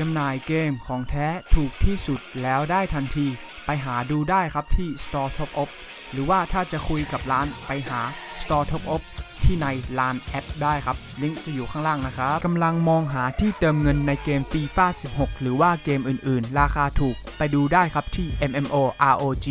จำหน่ายเกมของแท้ถูกที่สุดแล้วได้ทันที ไปหาดูได้ครับที่ Store Top Up หรือว่าถ้าจะคุยกับร้านไปหา Store Top Up ที่ในลานแอปได้ครับ ลิงก์จะอยู่ข้างล่างนะครับกำลังมองหาที่เติมเงินในเกม FIFA 16 หรือว่าเกมอื่นๆ ราคาถูกไปดูได้ครับที่ MMO ROG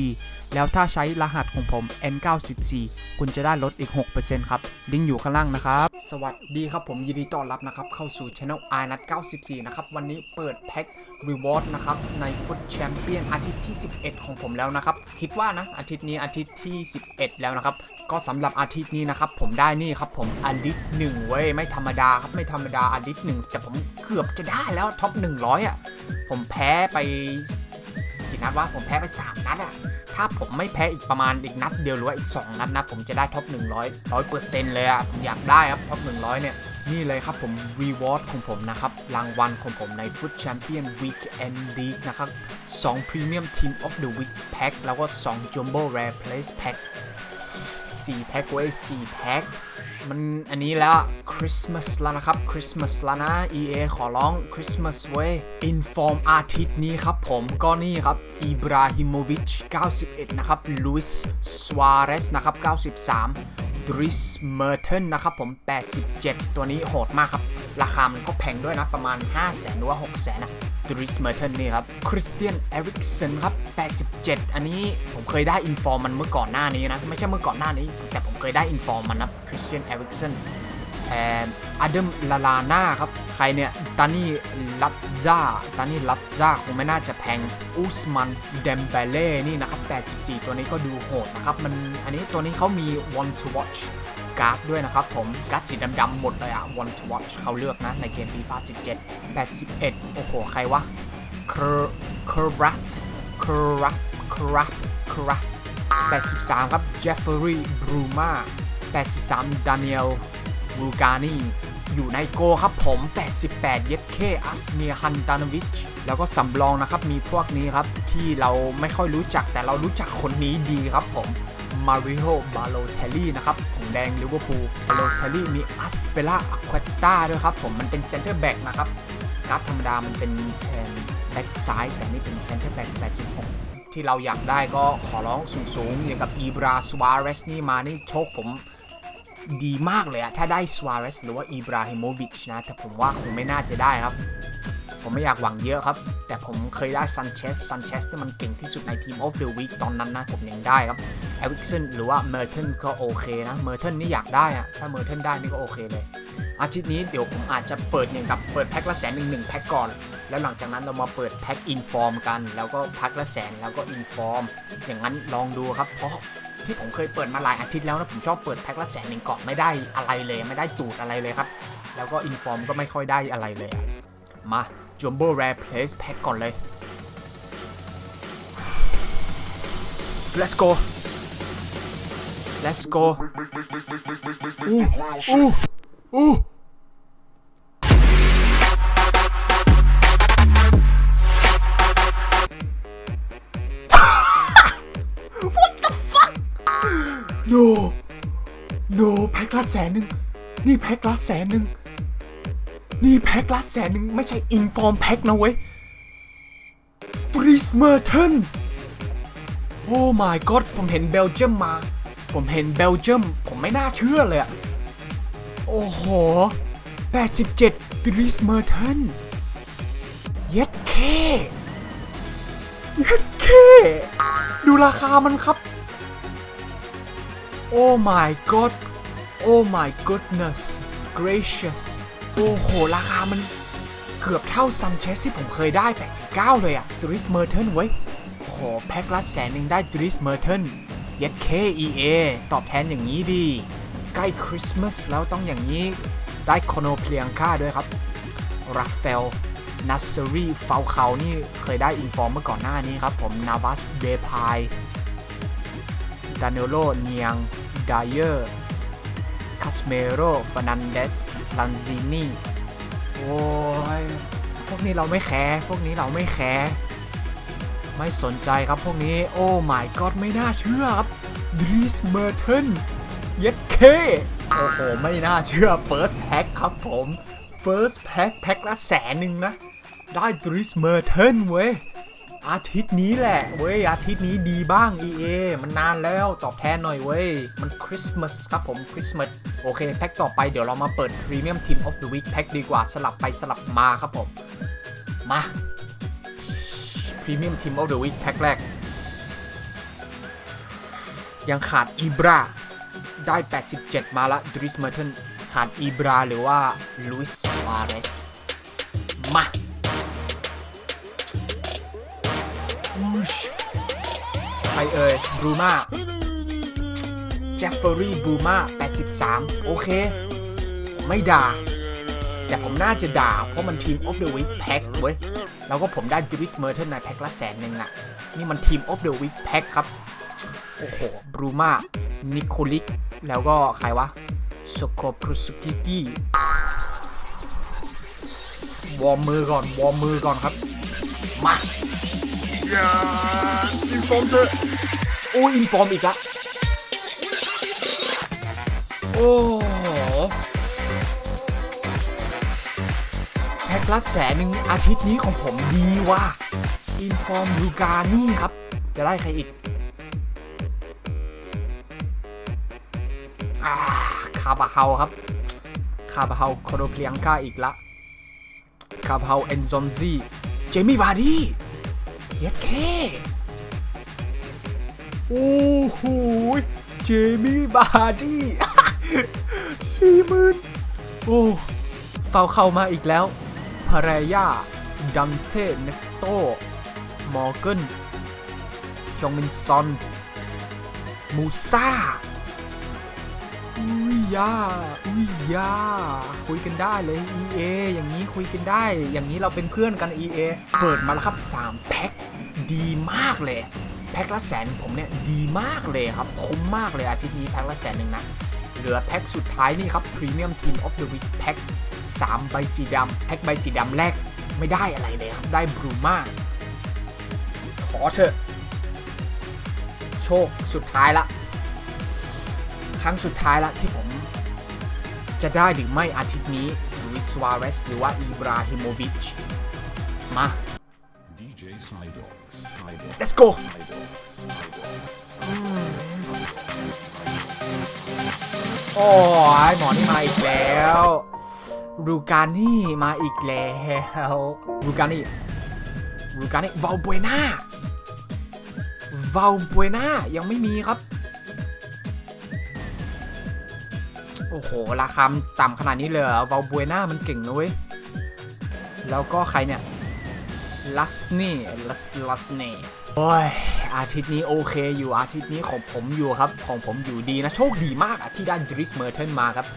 แล้วถ้าใช้รหัสของผม N94 คุณจะได้ลดอีก 6%ครับ ลิงก์อยู่ข้างล่างนะครับ สวัสดีครับผมยินดีต้อนรับนะครับ เข้าสู่ช anel i n a t 94 นะครับ วันนี้เปิดแพ็ค Reward นะครับ ใน Foot Champion อาทิตย์ ที่ 11 ของผมแล้วนะครับ คิดว่านะอาทิตย์นี้อาทิตย์ที่ 11 แล้วนะครับ ก็สำหรับอาทิตย์นี้นะครับ ผมได้นี่ครับผมอลิทหนึ่งเว้ยไม่ธรรมดาครับไม่ธรรมดาอลิทหนึ่งแต่ผมเกือบจะได้แล้วท็อป100 อะ ผมแพ้ไปกี่นัดวะผมแพ้ไป 3 นัดอะถ้าผมไม่แพ้อีกประมาณอีกนัดเดียวหรือว่าอีก 2 นัดนะ ผมจะได้ท็อป100 100%เลยอะผมอยากได้ครับท็อป100 เนี่ย นี่เลยครับผม Reward ของผมนะครับ รางวัลของผมใน Foot Champion Weekend League นะครับ 2 Premium Team of the Week Pack แล้วก็2 Jumbo Rare Place Pack 4 แพ็คเว้ย4แพ็คมันอันนี้แล้วคริสต์มาสแล้วนะครับคริสต์มาสแล้วนะ EA ขอร้องคริสต์มาสเว้ยอินฟอร์มอาทิตย์นี้ครับผมก็นี่ครับอิบราฮิโมวิช91 นะครับลุยส์สวาเรสนะครับ 93 ดริสเมอร์เทนนะครับผม 87 ตัวนี้โหดมากครับ ราคามันก็แพงด้วยนะ ประมาณ 5 0 0แสนหรือว่า 6 0แสนนะดริสเมอร์เทนนี่ครับ คริสเตียนเอริกสันครับ 87 อันนี้ผมเคยได้อินฟอร์มมันเมื่อก่อนหน้านี้นะ ไม่ใช่เมื่อก่อนหน้านี้ แต่ผมเคยได้อินฟอร์มมันนะคริสเตียนเอริกสันแอนอดัมลาลาน่าครับ ใครเนี่ยตานี่ลัตซ่าตานี่ลัตซ่าคงไม่น่าจะแพงอุสมันเดมเบเล่นี่นะครับ 84 ตัวนี้ก็ดูโหดนะครับ มันอันนี้ตัวนี้เขามี one to watch การ์ดด้วยนะครับผมการ์ดสีดำๆหมดเลยอะ one to watch เขาเลือกนะ ในเกม FIFA 17 81 โอ้โห ใครวะเคอร์เคอร์รัตเคอร์รัตเคอร์รัตเคอร์รัต83 ครับเจฟเฟอรี่บรูมา83ดานิเอลวูกานี อยู่ในโกครับผม 88 เย็ดเคอัสเมียฮันตานวิช แล้วก็สำรองนะครับ มีพวกนี้ครับ ที่เราไม่ค่อยรู้จักแต่เรารู้จักคนนี้ดีครับผมมาริโอบาโลเทลลี่นะครับของแดงลิเวอร์พูลบาโลเทลลี่มีอัสเปล่าอควาต้าด้วยครับผมมันเป็นเซนเตอร์แบ็กนะครับการ์ดธรรมดามันเป็นแบ็กซ้ายแต่นี่เป็นเซนเตอร์แบ็ก86 ที่เราอยากได้ก็ขอร้องสูงๆอย่างกับอีบราสวาเรสนี่มานี่โชคผม ดีมากเลยอะถ้าได้สวาเรสหรือว่าอีบราฮิโมวิชนะ แต่ผมว่าคงไม่น่าจะได้ครับ ผมไม่อยากหวังเยอะครับ แต่ผมเคยได้ซันเชสซันเชสที่มันเก่งที่สุดในทีมออฟเดอะวีคตอนนั้นนะผมยังได้ครับเอริกสันหรือว่าเมอร์เทนก็โอเคนะเมอร์เทนนี่อยากได้อะถ้าเมอร์เทนได้นี่ก็โอเคเลยอาทิตย์นี้เดี๋ยวผมอาจจะเปิดอย่างกับเปิดแพ็คละแสนหนึ่งหนึ่งแพ็คก่อน แล้วหลังจากนั้นเรามาเปิดแพ็คอินฟอร์มกัน แล้วก็แพ็คละแสนแล้วก็อินฟอร์ม อย่างนั้นลองดูครับ เพราะ ที่ผมเคยเปิดมาหลายอาทิตย์แล้วนะผมชอบเปิดแพ็คละแสนหนึ่งก่อนไม่ได้อะไรเลยไม่ได้ตูดอะไรเลยครับ แล้วก็อินฟอร์มก็ไม่ค่อยได้อะไรเลย มาจัมโบ้แรร์เพลสแพ็คก่อนเลย Let's go Let's go อู้อู้อู้ แสนหนึ่งนี่แพ็คละแสนหนึ่งนี่แพ็คละแสนหนึ่งไม่ใช่อินฟอร์มแพ็คนะเว้ยทริสเมอร์เทนโอ้ my god ผมเห็นเบลเยียมมา ผมเห็นเบลเยียม ผมไม่น่าเชื่อเลยอะโอ้โห 87ทริสเมอร์เทนเย็ดเคเย็ดเค ดูราคามันครับ Oh my god Oh my goodness gracious โอ้โห ราคามันเกือบเท่าซันเชสที่ผมเคยได้ 89 เลยอะดริสเมอร์เทนเว้ย โอ้โห แพ็คละแสนหนึ่งได้ดริสเมอร์เทนเย็ด KEA ตอบแทนอย่างนี้ดี ใกล้คริสต์มาสแล้วต้องอย่างนี้ ได้โคโนเพลียงค่าด้วยครับ ราฟเฟลนัสเซอรี่ฟาวเขานี่เคยได้อินฟอร์มเมื่อก่อนหน้านี้ครับผม นาวัสเดพายดานิโลเนียง ไดเออร์ คาสเมโรฟ r นันเดสลันซินีโอ้ย พวกนี้เราไม่แคร์พวกนี้เราไม่แคร์ไม่สนใจครับพวกนี้ โอ้ my god ไม่น่าเชื่อครับดริสเมอร์เทนเย็ดเค โอ้โห ไม่น่าเชื่อ first pack ครับผม first pack แพ็คละแสนหนึ่งนะ ได้ดริสเมอร์เทนเว้ยอาทิตย์นี้แหละเว้ยอาทิตย์นี้ดีบ้าง EA มันนานแล้วตอบแทนหน่อยเว้ย มันคริสต์มาสครับผมคริสต์มาส โอเค แพ็คต่อไปเดี๋ยวเรามาเปิด Premium Team of the Week แพ็คดีกว่าสลับไปสลับมาครับผม มา Premium Team of the Week แพ็คแรก ยังขาดอีบราได้ 87 มาละดริสเมอร์เทนขาดอีบราหรือว่าลุยส์วาเรสมาใครเอ่ยบรูมา จฟเฟอรี่บรูมา83 โอเค ไม่ด่า แต่ผมน่าจะด่า เพราะมันทีม of the week แพ็คเว้ย แล้วก็ผมได้ดริสเมอร์เทนในแพ็คละแสนหนึ่งอะนี่มันทีม of the week แพ็คครับ โอ้โหบรูมานิโคลิก แล้วก็ใครวะสโคปรุสกิกี้วอร์มมือก่อน วอร์มมือก่อนครับ มาอินฟอร์มเถอะโอ้ยอินฟอร์มอีกละ โอ้โหแพ็คละแสนหนึ่งอาทิตย์นี้ของผมดีว่ะอินฟอร์มลูกานี่ครับ จะได้ใครอีกอาคาบาเฮาครับ คาบาเฮาโคโดเพียงก้าอีกละ คาบาเฮาเอนซอนซีเจมี่วาร์ดี้เย็ดเคโอ้โหเจมี่บาร์ดี้ สี่หมื่นโอ้เฝ้าเข้ามาอีกแล้วพารายาดังเทเนโตมอร์เกนยองมินซอนมูซาอุ้ยยาอุ้ยยาคุยกันได้เลย EA อย่างนี้คุยกันได้ อย่างนี้เราเป็นเพื่อนกัน EA เปิดมาแล้วครับ 3 แพ็คดีมากเลย แพ็คละแสนผมเนี่ย ดีมากเลยครับ คุ้มมากเลยอาทิตย์นี้แพ็คละแสนหนึ่งนะ เหลือแพ็คสุดท้ายนี่ครับ Premium Team of the Week แพ็ค3ใบสีดำแพ็คใบสีดำแรกไม่ได้อะไรเลยครับ ได้บรูมาขอเถอะโชคสุดท้ายละ ครั้งสุดท้ายละที่ผม จะได้หรือไม่อาทิตย์นี้ลุยสวาเรสหรือว่าอิบราฮิโมวิชมา DJ Cydogs. Cydogs. let's go Cydogs. โอ้ยหมอนี่มาอีกแล้วรูการนี่มาอีกแล้วรูการนี่รูการนี่วาลเบน่าวาลเบน่ายังไม่มีครับ โอ้โห ราคาต่ำขนาดนี้เลยเหรอวาลเบน่ามันเก่งนะเว้ย แล้วก็ใครเนี่ย ลัสนี่ลัสลัสเน่โอ้ยอาทิตย์นี้โอเคอยู่อาทิตย์นี้ของผมอยู่ครับ ของผมอยู่ดีนะ โชคดีมากอะที่ได้ดริสเมอร์เทนมาครับ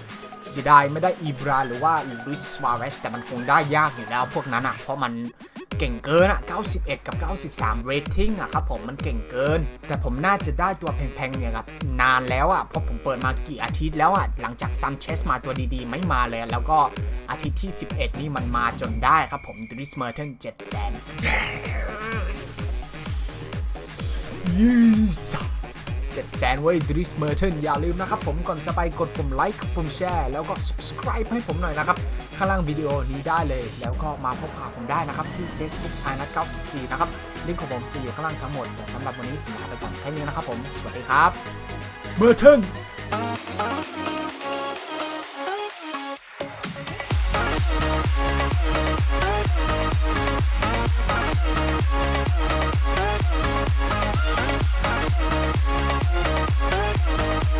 เสียดายไม่ได้อีบราหรือว่าลุยส์วาเรสแต่มันคงได้ยากอยู่แล้วพวกนั้นอะเพราะมัน เก่งเกินอะ91 กับ 93เรตติ้งอะครับผมมันเก่งเกิน แต่ผมน่าจะได้ตัวแพงๆเนี่ยครับนานแล้วอะเพราะผมเปิดมากี่อาทิตย์แล้วอะหลังจากซันเชสมาตัวดีๆ ไม่มาเลย แล้วก็อาทิตย์ที่ 11 นี่มันมาจนได้ครับผมดริสเมอร์เทน7 0 0 0 0ยี่สิบเจ็ดแสนเว้ยดริสเมอร์เทนอย่าลืมนะครับผมก่อนจะไปกดปุ่มไลค์ปุ่มแชร์แล้วก็ subscribe ให้ผมหน่อยนะครับ ข้างล่างวิดีโอนี้ได้เลย แล้วก็มาพบปะผมได้นะครับ ที่ Facebook อานัท94 นะครับลิงก์ของผมจะอยู่ข้างล่างทั้งหมดแต่สำหรับวันนี้ผมลาไปก่อนแค่นี้นะครับผม สวัสดีครับเบอร์ทิง